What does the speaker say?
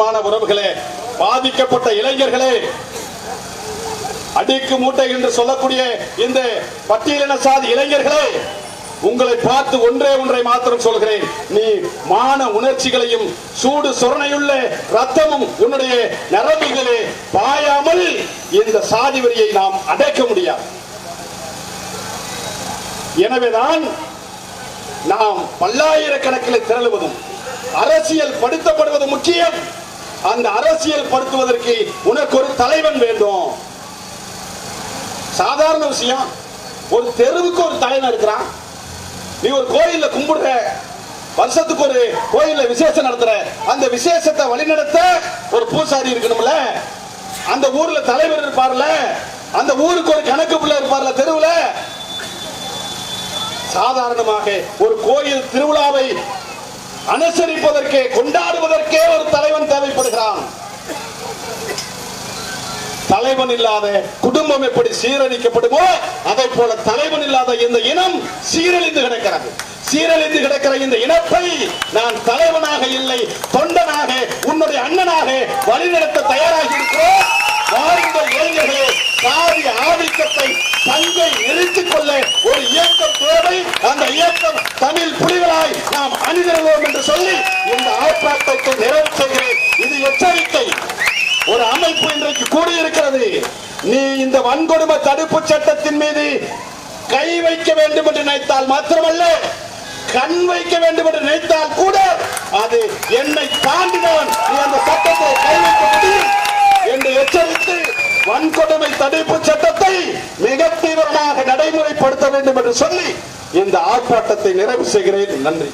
அன்பான உறவுகளே பாதிக்கப்பட்ட இளைஞர்களே அடிக்கு மூட்டை என்று சொல்லக்கூடிய இந்த பட்டியலின சாதி இளைஞர்களே உங்களை பார்த்து ஒன்றே ஒன்றை மாத்திரம் சொல்கிறேன். நீ மான உணர்ச்சிகளையும் சூடு சொரணையுள்ள ரத்தமும் உன்னுடைய நரம்புகளே பாயாமல் இந்த சாதி வரியை நாம் அடைக்க முடியாது. எனவேதான் நாம் பல்லாயிரக்கணக்கில் திரளுவதும் அரசியல் படுத்தப்படுவது முக்கியம். அந்த அரசியல் படுத்துவதற்கு உனக்கு ஒரு தலைவன் வேண்டும். சாதாரண விஷயம். ஒரு தெருவுக்கு ஒரு தலைவன் இருக்கிறான். நீ ஒரு கோயில்ல கும்பிடுற. வருஷத்துக்கு ஒரு கோயில்ல விசேஷம் நடத்துற. அந்த விசேஷத்தை வழிநடத்த ஒரு பூசாரி இருக்கணும்ல? அந்த ஊர்ல தலைவர் இருப்பார்ல? அந்த ஊருக்கு ஒரு கணக்கு பிள்ளை இருப்பார்ல தெருவுல? சாதாரணமாக ஒரு கோயில் திருவிழாவை அனுசரிப்பதற்கே கொண்டாடுவதற்கே ஒரு தலைவன் தேவைப்படுகிறான். தலைவன் இல்லாத குடும்பம் எப்படி சீரழிக்கப்படுமோ அதை போல தலைவன் இல்லாத இந்த இனம் சீரழிந்து கிடக்கிறது. சீரழிந்து கிடக்கிற இந்த இனத்தை நான் தலைவனாக இல்லை தொண்டனாக உன்னுடைய அண்ணனாக வழிநடத்த தயாராகி இருக்கிறோம் வாருங்கள் இளைஞர்களே சாதி ஆதிக்கத்தை தங்கை நிறுத்திக் கொள்ள ஒரு இயக்கம் தேவை அந்த இயக்கம் தமிழ் புலிகளாய் நாம் அணிதிருவோம் என்று சொல்லி இந்த ஆர்ப்பாட்டத்தை நிறைவு செய்கிறேன் இது எச்சரிக்கை ஒரு அமைப்பு இன்றைக்கு கூடியிருக்கிறது. நீ இந்த வன்கொடுமை தடுப்பு சட்டத்தின் மீது கை வைக்க வேண்டும் என்று நினைத்தால் மாத்திரமல்ல கண் வைக்க வேண்டும் என்று நினைத்தால் கூட அது என்னை தாண்டிதான் நீ அந்த சட்டத்தை கை வைக்க முடியும் என்று எச்சரித்து வன்கொடுமை தடுப்பு சட்டத்தை மிக தீவிரமாக நடைமுறைப்படுத்த வேண்டும் என்று சொல்லி இந்த ஆர்ப்பாட்டத்தை நிறைவு செய்கிறேன். நன்றி.